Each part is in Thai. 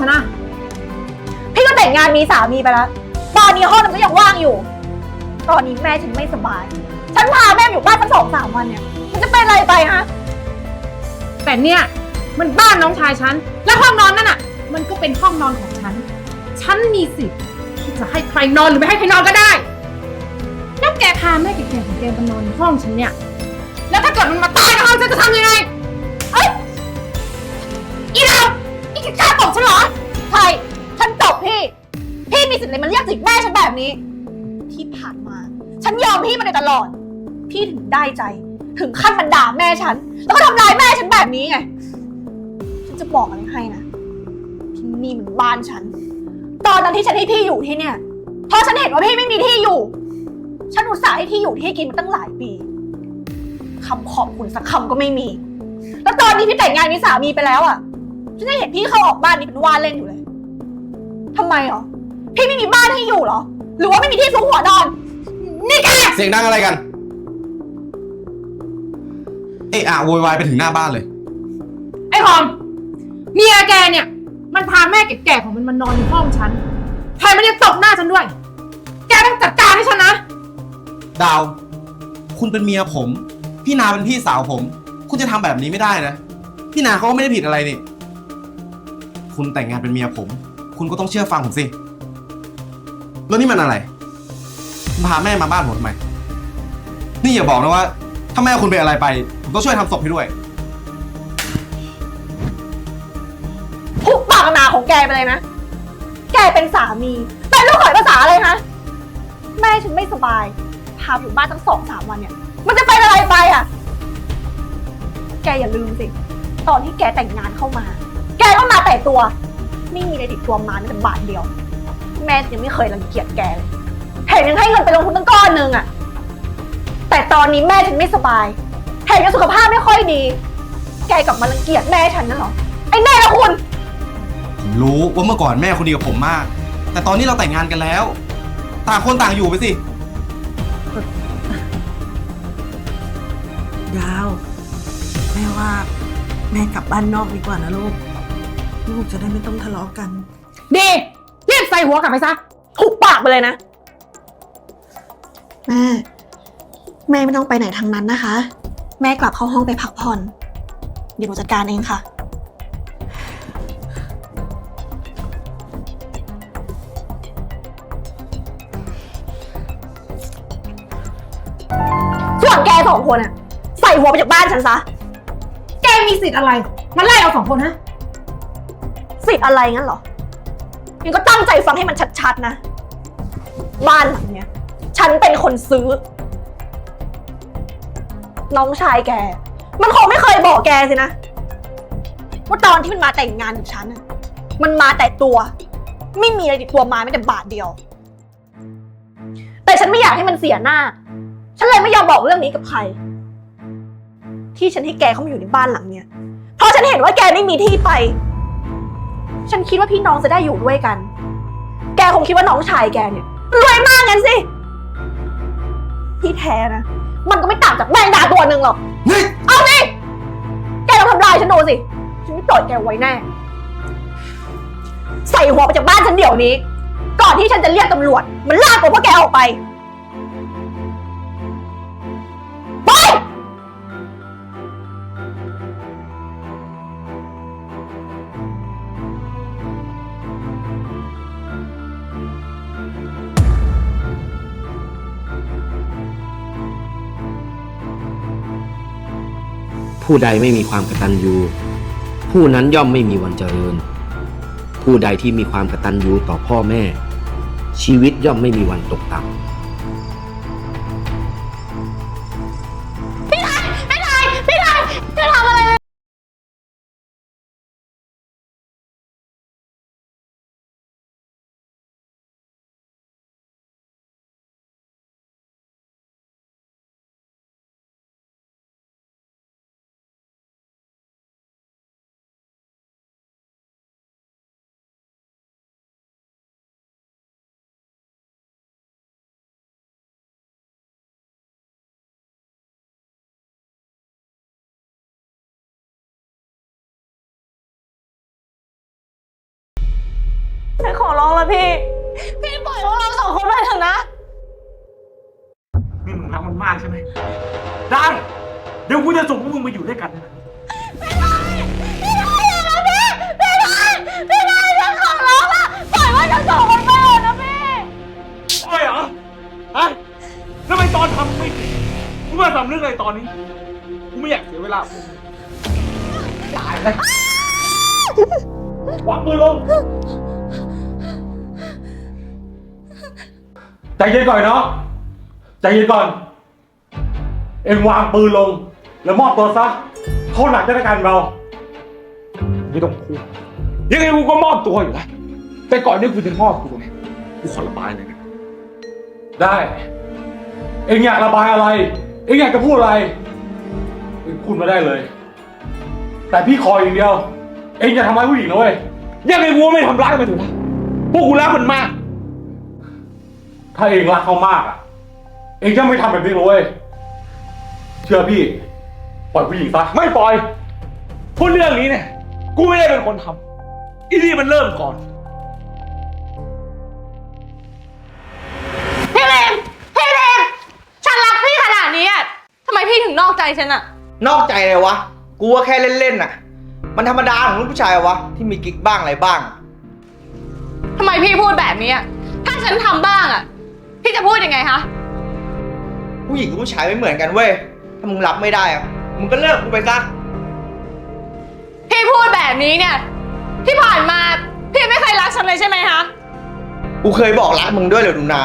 ฉันอะพี่ก็แต่งงานมีสามีไปแล้ว ตอนนี้ห้องมันก็ยังว่างอยู่ ตอนนี้แม่ฉันไม่สบาย ฉันพาแม่มาอยู่บ้านตั้งสองสามวันเนี่ย มันจะเป็นอะไรไปฮะ แต่เนี่ยมันบ้านน้องชายฉัน และห้องนอนนั่นอะมันก็เป็นห้องนอนของฉัน ฉันมีสิทธิ์ที่จะให้ใครนอนหรือไม่ให้ใครนอนก็ได้ แล้วแกพาแม่แก่ๆของแกมานอนในห้องฉันเนี่ย แล้วถ้าเกิดมันมาตายในห้องฉันจะทำยังไง นี้ที่ผ่านมา ฉันยอมพี่มาโดยตลอด พี่ถึงได้ใจ ถึงขั้นมันด่าแม่ฉัน แล้วก็ทำร้ายแม่ฉันแบบนี้ไง ฉันจะบอกอะไรให้นะที่นี่มันบ้านฉัน ตอนนั้นที่ฉันให้พี่อยู่ที่เนี่ย เพราะฉันเห็นว่าพี่ไม่มีที่อยู่ ฉันอุตส่าห์ให้ที่อยู่ที่กินมาตั้งหลายปีคำขอบคุณสักคำก็ไม่มี แล้วตอนนี้พี่แต่งงานมีสามีไปแล้วอะ ฉันยังเห็นพี่เข้าออกบ้านนี้เป็นว่าเล่นอยู่เลยทำไมเหรอ พี่ไม่มีบ้านให้อยู่เหรอ หรือว่าไม่มีที่ซุกหัวนอน นี่แก เสียงดังอะไรกัน เอะอะโวยวายไปถึงหน้าบ้านเลย ไอ้หอมเมียแกเนี่ย มันพาแม่แก่ๆของมันมานอนในห้องฉันแถมมันยังตบหน้าฉันด้วย แกต้องจัดการให้ฉันนะ ดาว คุณเป็นเมียผม พี่นาเป็นพี่สาวผม คุณจะทำแบบนี้ไม่ได้นะ พี่นาเขาก็ไม่ได้ผิดอะไรนี่ คุณแต่งงานเป็นเมียผม คุณก็ต้องเชื่อฟังผมสิ แล้วนี่มันอะไรพาแม่มาบ้านผมทำไม นี่อย่าบอกนะว่า ถ้าแม่คุณเป็นอะไรไป ผมต้องช่วยทำศพให้ด้วย ทุกปากหนาของแกไปเลยนะ แกเป็นสามี เป็นลูกเขยภาษาอะไรฮะแม่ฉันไม่สบาย พาอยู่บ้านตั้งสองสามวันเนี่ย มันจะเป็นอะไรไปอะ แกอย่าลืมสิ ตอนที่แกแต่งงานเข้ามา แกก็มาแต่ตัว ไม่มีอะไรติดตัวมาแม้แต่บาทเดียว แม่ยังไม่เคยรังเกียจแกเลยแถมยังให้เงินไปลงทุนตั้งก้อนหนึงอะแต่ตอนนี้แม่ฉันไม่สบายแถมยังสุขภาพไม่ค่อยดี แกกลับมารังเกียจแม่ฉันนั่นเหรอ ไอ้แม่ละคุณ ผมรู้ว่าเมื่อก่อนแม่คุณดีกับผมมาก แต่ตอนนี้เราแต่งงานกันแล้ว ต่างคนต่างอยู่ไปสิ ดาว แม่ว่า แม่กลับบ้านนอกดีกว่านะลูก ลูกจะได้ไม่ต้องทะเลาะกัน ดีรี บใส่หัวกลับไปซะถูกปากไปเลยนะ แม่ แม่ไม่ต้องไปไหนทางนั้นนะคะ แม่กลับเข้าห้องไปพักผ่อน เดี๋ยวหนูจัดการเองค่ะ ส่วนแกสองคนอะใส่หัวไปจากบ้านฉันซะ แกมีสิทธิ์อะไร มาไล่เราสองคนฮะ สิทธิ์อะไรงั้นเหรอ ยังก็ตั้งใจฟังให้มันชัดๆนะ บ้านหลังเนี้ย ฉันเป็นคนซื้อ น้องชายแก มันคงไม่เคยบอกแกสินะ ว่าตอนที่มันมาแต่งงานกับฉันน่ะมันมาแต่ตัว ไม่มีอะไรติดตัวมาแม้แต่บาทเดียว แต่ฉันไม่อยากให้มันเสียหน้า ฉันเลยไม่ยอมบอกเรื่องนี้กับใคร ที่ฉันให้แกเข้ามาอยู่ในบ้านหลังเนี้ยเพราะฉันเห็นว่าแกไม่มีที่ไป ฉันคิดว่าพี่น้องจะได้อยู่ด้วยกัน แกคงคิดว่าน้องชายแกเนี่ยรวยมากงั้นสิ ที่แท้นะ มันก็ไม่ต่างจากแมงดาตัวหนึ่งหรอก นี่เอาสิ แกลองทำลายฉันดูสิ ฉันไม่ปล่อยแกไว้แน่ ใส่หัวไปจากบ้านฉันเดี๋ยวนี้ ก่อนที่ฉันจะเรียกตำรวจ มันลากตัวพวกแกออกไปไป ผู้ใดไม่มีความกตัญญูผู้นั้นย่อมไม่มีวันเจริญ ผู้ใดที่มีความกตัญญูต่อพ่อแม่ ชีวิตย่อมไม่มีวันตกต่ำ ฉันขอร้องแล้วพี่ พี่ปล่อยพวกเราสองคนไปเถอะนะ นี่มึงรักมันมากใช่ไหม ได้ เดี๋ยวกูจะส่งพวกมึงมาอยู่ด้วยกันนะพี่นายอย่านะพี่ พี่นายพี่นายฉันขอร้องอะปล่อยว่าฉันสองคนไปเถอะนะพี่ใช่เหรอฮะแล้วทำไมตอนทำไม่ผิดกูมาทำเรื่องอะไรตอนนี้ กูไม่อยากเสียเวลาพวกมึงตายเลยวางมือลง ใจเย็นก่อนเนาะใจเย็นก่อน เอ็งวางปืนลง แล้วมอบตัวซะเขาหนักจะได้การเรา ไม่ต้องพูดยังไงกูก็มอบตัวอยู่แล้วแต่ก่อนที่กูจะมอบตัวเนี่ยกูขอระบายเลยนะได้ เอ็งอยากระบายอะไร เอ็งอยากจะพูดอะไรเอ็งพูดมาได้เลย แต่พี่ขอยอย่างเดียว เอ็งอย่าทำร้ายผู้หญิงนะเว้ยยังไงกูก็ไม่ทำร้ายมันถูกนะพวกกูรักมันมาก ถ้าเอ็งรักเขามากอะ เอ็งจะไม่ทำแบบนี้เลยเว้ย เชื่อพี่ ปล่อยผู้หญิงซะ ไม่ปล่อยเพราะเรื่องนี้เนี่ย กูไม่ได้เป็นคนทำอีนี่มันเริ่มก่อน พี่เลมพี่เลมฉันรักพี่ขนาดนี้อะทำไมพี่ถึงนอกใจฉันอะนอกใจเลยวะ กูว่าแค่เล่นๆน่ะ มันธรรมดาของลูกผู้ชายวะ ที่มีกิ๊กบ้างอะไรบ้าง ทำไมพี่พูดแบบนี้อะถ้าฉันทำบ้างอะ พี่จะพูดยังไงคะผู้หญิงกับผู้ชายไม่เหมือนกันเว้ย ถ้ามึงรับไม่ได้อะมึงก็เลิกกูไปซะ พี่พูดแบบนี้เนี่ย ที่ผ่านมาพี่ไม่เคยรักฉันเลยใช่ไหมคะ กูเคยบอกรักมึงด้วยเหรอดูนา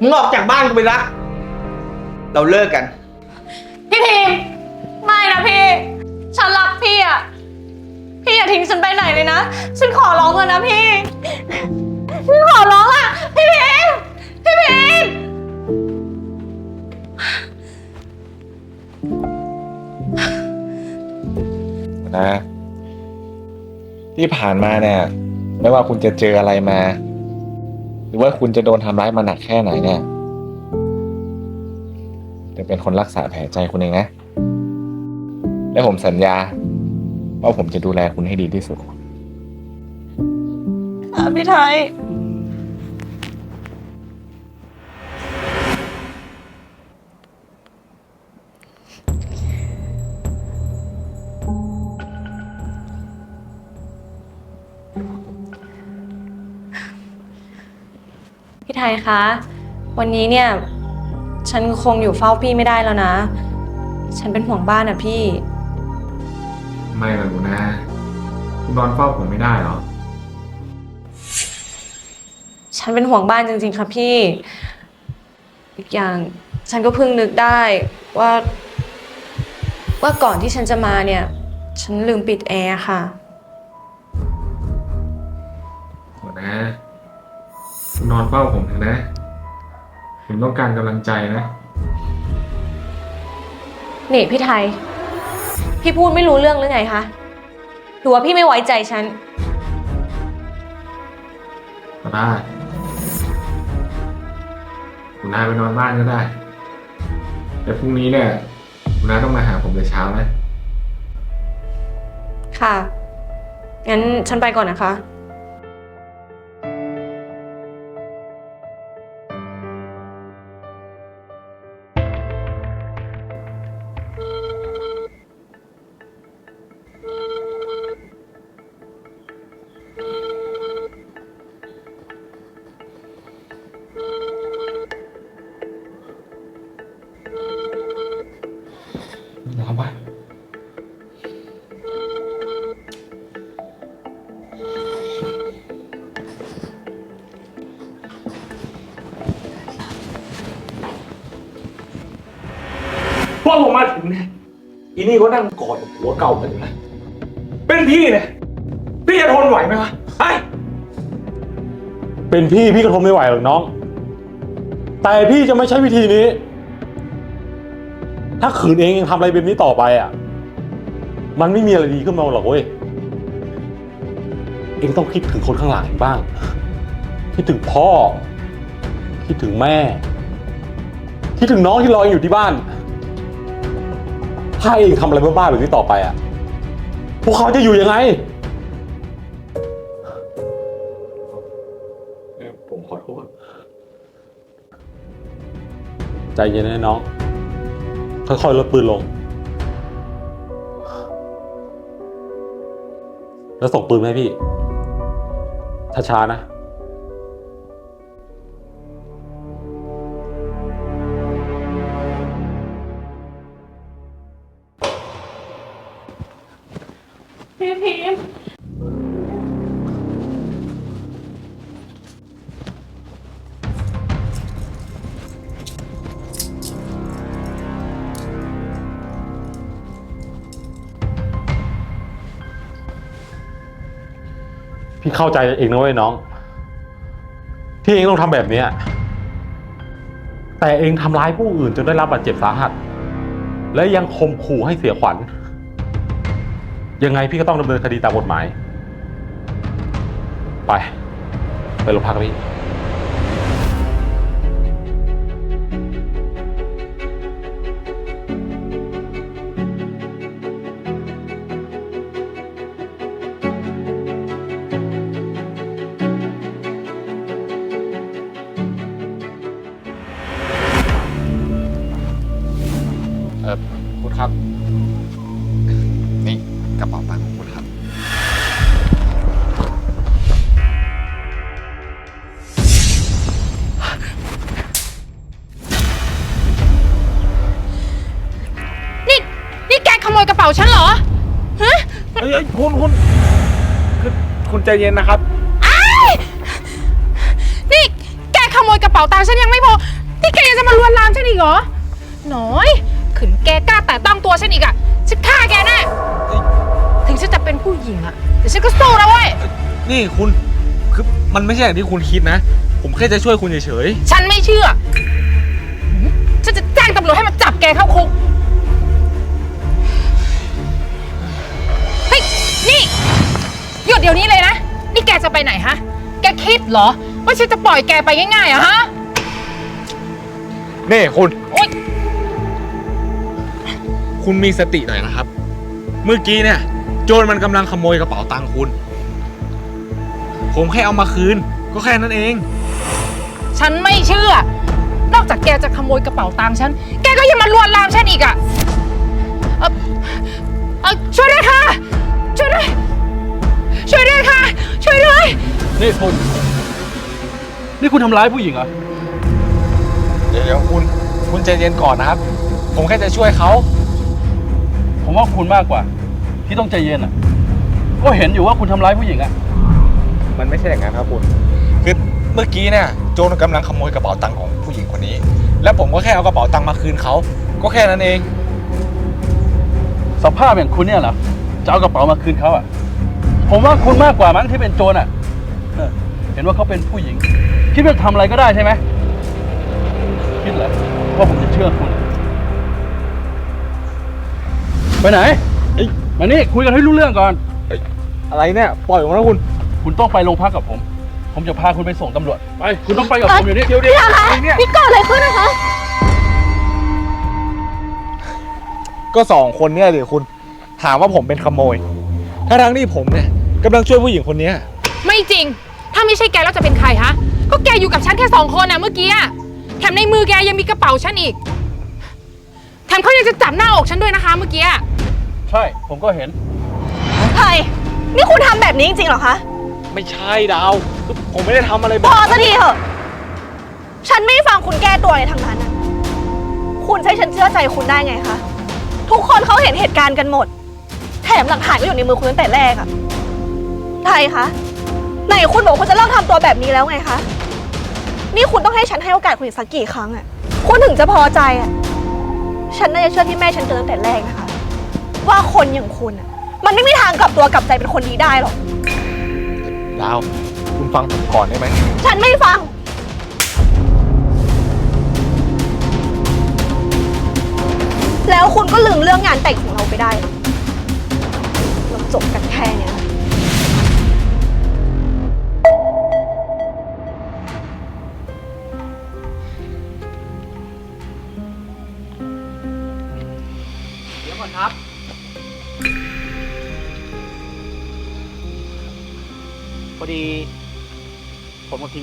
มึงออกจากบ้านกูไปซะ เราเลิกกัน พี่ทีมไม่นะพี่ ฉันรักพี่อะพี่อย่าทิ้งฉันไปไหนเลยนะ ฉันขอร้องเลยนะพี่ ฉันขอร้องอะพี่พิมพี่พิมนะ ที่ผ่านมาเนี่ย ไม่ว่าคุณจะเจออะไรมา หรือว่าคุณจะโดนทำร้ายมาหนักแค่ไหนเนี่ยจะเป็นคนรักษาแผลใจคุณเองนะ และผมสัญญา ว่าผมจะดูแลคุณให้ดีที่สุด ค่ะพี่ไทย พี่ไทยคะ วันนี้เนี่ย ฉันคงอยู่เฝ้าพี่ไม่ได้แล้วนะ ฉันเป็นห่วงบ้านอะพี่ ไม่หรอกคุณนะคุณนอนเฝ้าผมไม่ได้หรอ ฉันเป็นห่วงบ้านจริง ๆ ค่ะพี่ อีกอย่างฉันก็เพิ่งนึกได้ว่า ว่าก่อนที่ฉันจะมาเนี่ย ฉันลืมปิดแอร์ค่ะหัวหน้าคุณนอนเฝ้าผมเถอะนะ ผมต้องการกำลังใจนะ นี่พี่ไทย พี่พูดไม่รู้เรื่องหรือไงคะหรือว่าพี่ไม่ไว้ใจฉัน ก็ได้ คุณนายไปนอนบ้านก็ได้ แต่พรุ่งนี้เนี่ยคุณนายต้องมาหาผมแต่เช้านะ ค่ะ งั้นฉันไปก่อนนะคะ พอผมมาถึงเนี่ยอีนี่ก็นั่งกอดกับหัวเก่ากันอยู่นะ เป็นพี่เนี่ยพี่จะทนไหวไหมวะไอ้เป็นพี่พี่ก็ทนไม่ไหวหรอกน้อง แต่พี่จะไม่ใช้วิธีนี้ ถ้าขืนเองยังทำอะไรแบบนี้ต่อไปอะ มันไม่มีอะไรดีขึ้นมาหรอกเว้ย เองต้องคิดถึงคนข้างหลังบ้าง คิดถึงพ่อ คิดถึงแม่ คิดถึงน้องที่รออยู่ที่บ้าน ถ้าเองทำอะไรบ้าๆแบบนี้ต่อไปอะ พวกเขาจะอยู่ยังไง ผมขอโทษ ใจเย็นนะน้อง ค่อยๆลดปืนลง แล้วส่งปืนมาให้พี่ช้าๆนะ พี่เข้าใจเองนะเว้ยน้อง ที่เองต้องทำแบบเนี้ยแต่เองทำร้ายผู้อื่นจนได้รับบาดเจ็บสาหัส และยังข่มขู่ให้เสียขวัญ ยังไงพี่ก็ต้องดำเนินคดีตามกฎหมาย ไป ไปโรงพักพี่ คุณครับ นี่กระเป๋าตังค์ของคุณครับ นี่ นี่แกขโมยกระเป๋าฉันเหรอฮะเอ้ยคุณคุณคือคุณใจเย็นนะครับนี่ แกขโมยกระเป๋าตังค์ฉันยังไม่พอ นี่แกยังจะมาลวนลามฉันอีกเหรอ หน้อย ขืนแกกล้าแต่ต้องตัวฉันอีกอะฉันฆ่าแกแน่ถึงฉันจะเป็นผู้หญิงอะแต่ฉันก็สู้นะเว้ย นี่คุณคือมันไม่ใช่อย่างที่คุณคิดนะ ผมแค่จะช่วยคุณเฉยฉันไม่เชื่อ ฉันจะแจ้งตำรวจให้มาจับแกเข้าคุก เฮ้ย นี่ หยุดเดี๋ยวนี้เลยนะ นี่แกจะไปไหนฮะ แกคิดเหรอ ว่าฉันจะปล่อยแกไปง่ายๆเหรอะฮะ ๆนี่คุณโอ๊ย คุณมีสติหน่อยนะครับ เมื่อกี้เนี่ย โจรมันกำลังขโมยกระเป๋าตังค์คุณ ผมแค่เอามาคืน ก็แค่นั้นเอง ฉันไม่เชื่อ นอกจากแกจะขโมยกระเป๋าตังค์ฉัน แกก็ยังมาลวนลามฉันอีกอะเอ่อเอ่อช่วยด้วยค่ะ ช่วยด้วย ช่วยด้วยค่ะ ช่วยด้วย นี่คุณ นี่คุณทำร้ายผู้หญิงเหรอ เดี๋ยวเดี๋ยวคุณ คุณใจเย็นก่อนนะครับ ผมแค่จะช่วยเขา ผมว่าคุณมากกว่า ที่ต้องใจเย็นอะ ก็เห็นอยู่ว่าคุณทำร้ายผู้หญิงอะ มันไม่ใช่อย่างนั้นครับคุณ คือเมื่อกี้เนี่ยโจรกำลังขโมยกระเป๋าตังค์ของผู้หญิงคนนี้ แล้วผมก็แค่เอากระเป๋าตังค์มาคืนเขาก็แค่นั้นเอง สภาพอย่างคุณเนี่ยเหรอจะเอากระเป๋ามาคืนเขาอะ ผมว่าคุณมากกว่ามั้งที่เป็นโจรอะเออเห็นว่าเขาเป็นผู้หญิง คิดว่าทำอะไรก็ได้ใช่ไหมคิดเหรอว่าผมจะเชื่อคุณ ไปไหนมานี่คุยกันให้รู้เรื่องก่อน อะไรเนี่ย ปล่อยผมนะคุณ คุณต้องไปโรงพักกับผม ผมจะพาคุณไปส่งตำรวจ ไป คุณต้องไปกับผมอยู่นี่เดี๋ยวเดี๋ยวพี่คะเนี่ยนี่เกิดอะไรขึ้นนะคะ ก็สองคนเนี่ยเดี๋ยวคุณ ถามว่าผมเป็นขโมยถ้าทั้งที่ผมเนี่ยกำลังช่วยผู้หญิงคนเนี้ย ไม่จริง ถ้าไม่ใช่แกแล้วจะเป็นใครฮะ ก็แกอยู่กับฉันแค่สองคนนะเมื่อกี้อะแถมในมือแกยังมีกระเป๋าฉันอีก แถมเขายังจะจับหน้าอกฉันด้วยนะคะเมื่อกี้อะ ใช่ ผมก็เห็นไผ่นี่คุณทำแบบนี้จริงๆเหรอคะ ไม่ใช่ดาวคือผมไม่ได้ทำอะไรแบพบอสักทีเถอะ ฉันไม่ฟังคุณแก้ตัวอะไรทั้งนั้นนะคุณใช้ฉันเชื่อใจคุณได้ไงคะ ทุกคนเขาเห็นเหตุการณ์กันหมด แถมหลักฐานก็อยู่ในมือคุณตั้งแต่แรกอะไทยคะ ไหนคุณบอกคุณจะเลิกทำตัวแบบนี้แล้วไงคะ นี่คุณต้องให้ฉันให้โอกาสคุณอีกสักกี่ครั้งอะคุณถึงจะพอใจอะฉันน่าจะเชื่อที่แม่ฉันเตือนตั้งแต่แรกนะคะ ว่าคนอย่างคุณอะมันไม่มีทางกลับตัวกลับใจเป็นคนดีได้หรอก ดาว คุณฟังผมก่อนได้ไหม ฉันไม่ฟัง แล้วคุณก็ลืมเรื่องงานแต่งของเราไปได้เหรอเราจบกันแค่เนี้ย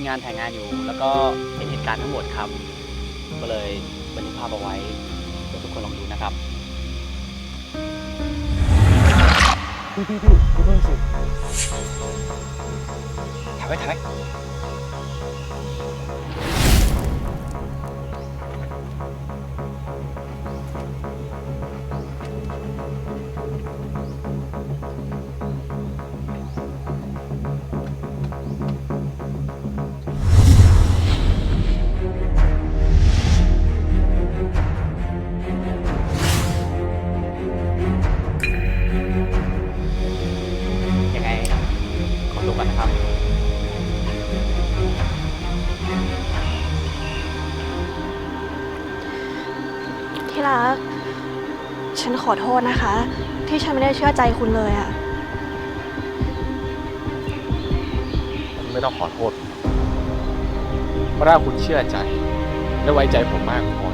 งานถ่ายงานอยู่ แล้วก็เห็นเหตุการณ์ทั้งหมดครับ ก็เลยบันทึกภาพเอาไว้เดี๋ยวทุกคนลองดูนะครับพี่พี่พี่พี่เพิ่งสิถ่ายไว้ถ่ายไว้ ฉันขอโทษนะคะ ที่ฉันไม่ได้เชื่อใจคุณเลยอะไม่ต้องขอโทษ เพราะถ้าคุณเชื่อใจ และไว้ใจผมมากพอ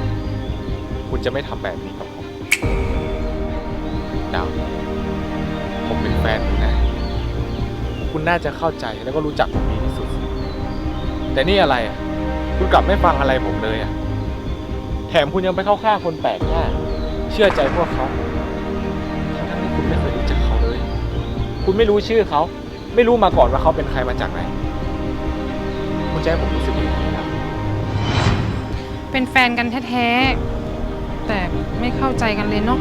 คุณจะไม่ทำแบบนี้กับผมดาวผมเป็นแฟนคุณนะ คุณน่าจะเข้าใจแล้วก็รู้จักผมดีที่สุด แต่นี่อะไรอะ คุณกลับไม่ฟังอะไรผมเลยอะ แถมคุณยังไปเข้าข้างคนแปลกหน้า ชื่อใจพวกเขาทั้งๆที่คุณไม่เคยรู้จักเขาเลย คุณไม่รู้ชื่อเขา ไม่รู้มาก่อนว่าเขาเป็นใครมาจากไหน คุณจะให้ผมรู้สึกยังไงครับเป็นแฟนกันแท้ๆ แต่ไม่เข้าใจกันเลยเนาะ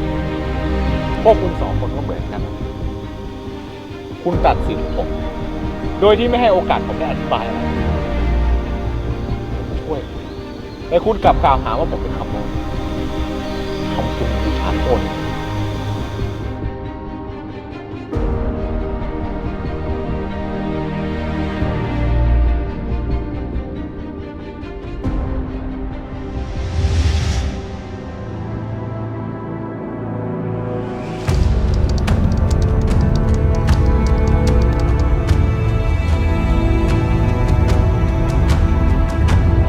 พวกคุณสองคนก็เหมือนกัน คุณตัดสินผม โดยที่ไม่ให้โอกาสผมได้อธิบายอะไรผมช่วยแต่คุณกลับกล่าวหาว่าผมเป็นขโมยทำคุณผู้ชามคน